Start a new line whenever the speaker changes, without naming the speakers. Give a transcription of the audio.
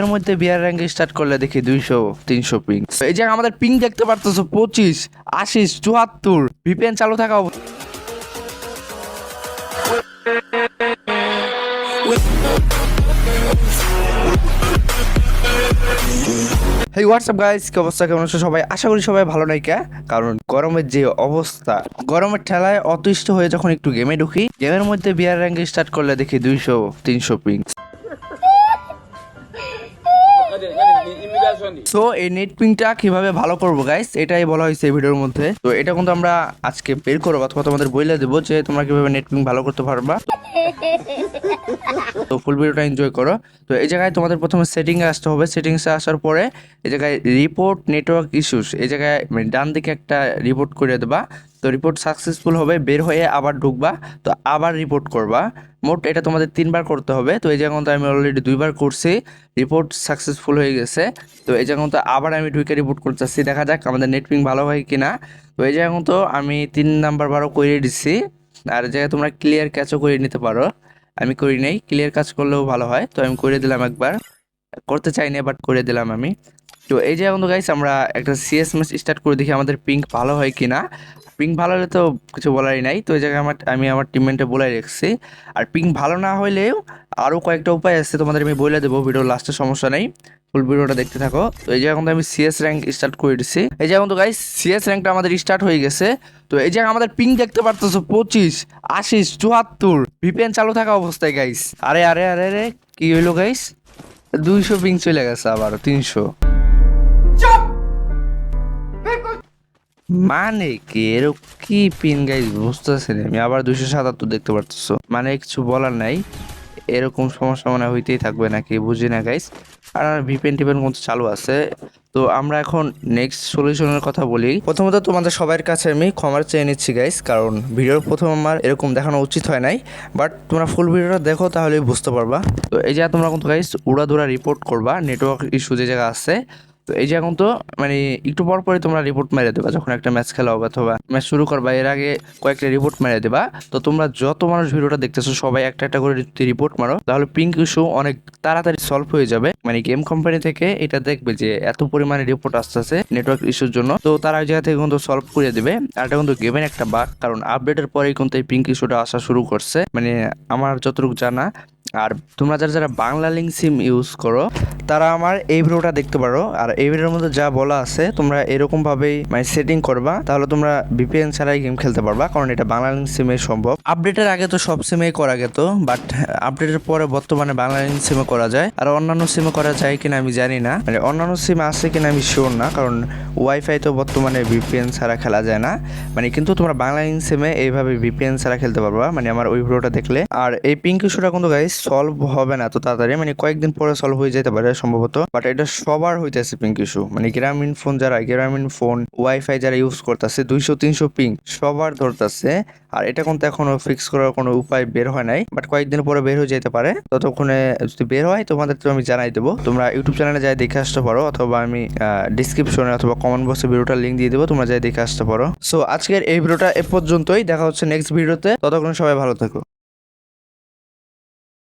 এর মধ্যে বিয়ার rank start করলে দেখি দুইশো, তিনশো পিং এই যে আমাদের পিং দেখতে পারতেছো, পঁচিশ আশি চুয়াত্তর ভিপিএন চালু থাকা হেই হোয়াটসঅ্যাপ গাইস কি অবস্থা? কেমন আছো সবাই? আশা করি সবাই ভালো নাই কে? কারণ গরমের যে অবস্থা, গরমের ঠেলায় অতিষ্ঠ হয়ে যখন একটু গেমে ঢুকি গেমের মধ্যে বিয়ার র্যাঙ্ক স্টার্ট করলে দেখি দুইশো, তিনশো পিং সো এই নেট পিংটা কীভাবে ভালো করব গাইস এটাই বলা হয়েছে এই ভিডিওর মধ্যে। তো এটা কিন্তু আমরা আজকে বের করব, অথবা তোমাদের বইলে দেবো যে তোমরা কীভাবে নেট পিং ভালো করতে পারবা। তো ফুল ভিডিওটা এনজয় করো। তো এই জায়গায় তোমাদের প্রথমে সেটিং আসতে হবে। সেটিংসে আসার পরে এই জায়গায় রিপোর্ট নেটওয়ার্ক ইস্যুস এই জায়গায় মানে ডান দিকে একটা রিপোর্ট করে দেবা। তো রিপোর্ট সাকসেসফুল হবে, বের হয়ে আবার ঢুকবা, তো আবার রিপোর্ট করবা। মোট এটা তোমাদের তিনবার করতে হবে, তো এই জায়গা আমি অলরেডি দুইবার করছি রিপোর্ট সাকসেসফুল হয়ে গেছে, তো এই জায়গা তো আবার আমি ঢুকে রিপোর্ট করতেছি দেখা যাক আমাদের নেটপিং ভালো হয় কিনা। তো এই জায়গা তো আমি তিন নাম্বার বারও করে দিচ্ছি আর জায়গায় তোমরা ক্লিয়ার ক্যাচও করে নিতে পারো। আমি করি নাই ক্লিয়ার কাজ করলেও ভালো হয়, তো আমি করে দিলাম একবার। করতে চাই না বাট করে দিলাম আমি। তো এই যে তো গাইস আমরা একটা সিএস ম্যাচ স্টার্ট করে দেখি আমাদের পিঙ্ক ভালো হয় কিনা। পিঙ্ক ভালো হলে তো কিছু বলারই নাই। তো এই জায়গায় আমার আমি আমার টিমমেন্টে বলে রেখেছি। আর পিঙ্ক ভালো না হলেও আরও কয়েকটা উপায় আছে তোমাদের আমি বলে দেবো ভিডিও লাস্টে সমস্যা নেই। ফুল ভিডিওটা দেখতে থাকো। তো এই যে এখন তো আমি সিএস র্যাঙ্ক স্টার্ট করে দিচ্ছি এই যে এখন তো গাইস সিএস র্যাঙ্কটা আমাদের স্টার্ট হয়ে গেছে। তো এই যে আমাদের পিং দেখতে পারতেছো, পঁচিশ আশি চুয়াত্তর। ভিপিএন চালু থাকা অবস্থায় গাইস আরে আরে আরে আরে, কি হইল গাইস দুইশো পিং চলে গেছে আবার তিনশো। মানে কি? এরকম কি পিন গাইস বুঝতেছি না আমি। আবার দুইশো সাতাত্তর দেখতে পারতেছো। মানে কিছু বলার নাই। এরকম সমস্যা মনে হইতেই থাকবে নাকি? বুঝি না গাইস আর ভিপেন টিপেন কিন্তু চালু আছে। তো আমরা এখন নেক্সট সলিউশনের কথা বলি। প্রথমত তোমাদের সবার কাছে আমি ক্ষমার চেয়ে নিচ্ছি গাইস কারণ ভিডিওর প্রথম আমার এরকম দেখানো উচিত হয় নাই। বাট তোমরা ফুল ভিডিওটা দেখো তাহলেই বুঝতে পারবা। তো এই যে তোমরা কিন্তু গাইস উড়াধুরা রিপোর্ট করবা। নেটওয়ার্ক ইস্যু যে জায়গা আছে। তো এই যে এখন তো মানে একটু পর পরে তোমরা রিপোর্ট মেরে দেবা, যখন একটা ম্যাচ খেলা হবে অথবা ম্যাচ শুরু করবা, এর আগে কয়েকটা রিপোর্ট মেরে দেবা। তো তোমরা যত মানুষ ভিডিওটা দেখতেছো, সবাই একটা একটা করে রিপোর্ট মারো, তাহলে পিঙ্ক ইস্যু অনেক তাড়াতাড়ি সলভ হয়ে যাবে। মানে গেম কোম্পানি থেকে এটা দেখবে যে এত পরিমাণে রিপোর্ট আসতেছে নেটওয়ার্ক ইস্যুর জন্য। তো তারা ওই জায়গা থেকে কিন্তু সলভ করে দেবে। আর এটা কিন্তু গেমের একটা বাক কারণ আপডেটের পরেই কিন্তু এই পিঙ্ক ইস্যুটা আসা শুরু করছে। মানে আমার যতটুকু জানা আর তোমরা যারা যারা বাংলা লিঙ্ক সিম ইউজ করো, তারা আমার এই ভিডিওটা দেখতে পারো। আর এই ভিডিওর মধ্যে যা বলা আছে, তোমরা এরকম ভাবেই মানে সেটিং করবা, তাহলে তোমরা ভিপিএন ছাড়াই গেম খেলতে পারবা, কারণ এটা বাংলা লিঙ্ক সিমে সম্ভব। আপডেটের আগে তো সব সিমেই করা যেত বাট আপডেটের পরে বর্তমানে বাংলা লিঙ্ক সিমে করা যায়। আর অন্যান্য সিমে করা যায় কিনা আমি জানি না। মানে অন্যান্য সিম আছে কিনা আমি শিওর না, কারণ ওয়াইফাই তো বর্তমানে ভিপিএন ছাড়া খেলা যায় না। মানে কিন্তু তোমরা বাংলা লিঙ্ক সিমে এইভাবে ভিপিএন ছাড়া খেলতে পারবা মানে আমার ওই ভিডিওটা দেখলে। আর এই পিঙ্ক ইস্যুটা কিন্তু গাইস সলভ হবে না তো তাড়াতাড়ি। মানে কয়েকদিন পরে সলভ হয়ে যেতে পারে সম্ভবত। বাট এটা সবার হইতেছে পিঙ্ক ইস্যু মানে গ্রামীণ ফোন যারা, গ্রামীণ ফোন ওয়াইফাই যারা ইউজ করতেছে, দুইশো, তিনশো পিং সবার ধরতেছে। আর এটা কিন্তু এখনও ফিক্স করার কোনো উপায় বের হয় নাই। বাট কয়েকদিন পরে বের হয়ে যেতে পারে। ততক্ষণে যদি বের হয়, তোমাদের তো আমি জানাই দেবো। তোমরা ইউটিউব চ্যানেলে যাই দেখে আসতে পারো, অথবা আমি ডিসক্রিপশনে অথবা কমেন্ট বক্সে ভিডিওটা লিঙ্ক দিয়ে দেবো, তোমরা যাই দেখে আসতে পারো। সো আজকের এই ভিডিওটা এ পর্যন্তই। দেখা হচ্ছে নেক্সট ভিডিওতে ততক্ষণ সবাই ভালো থেকো।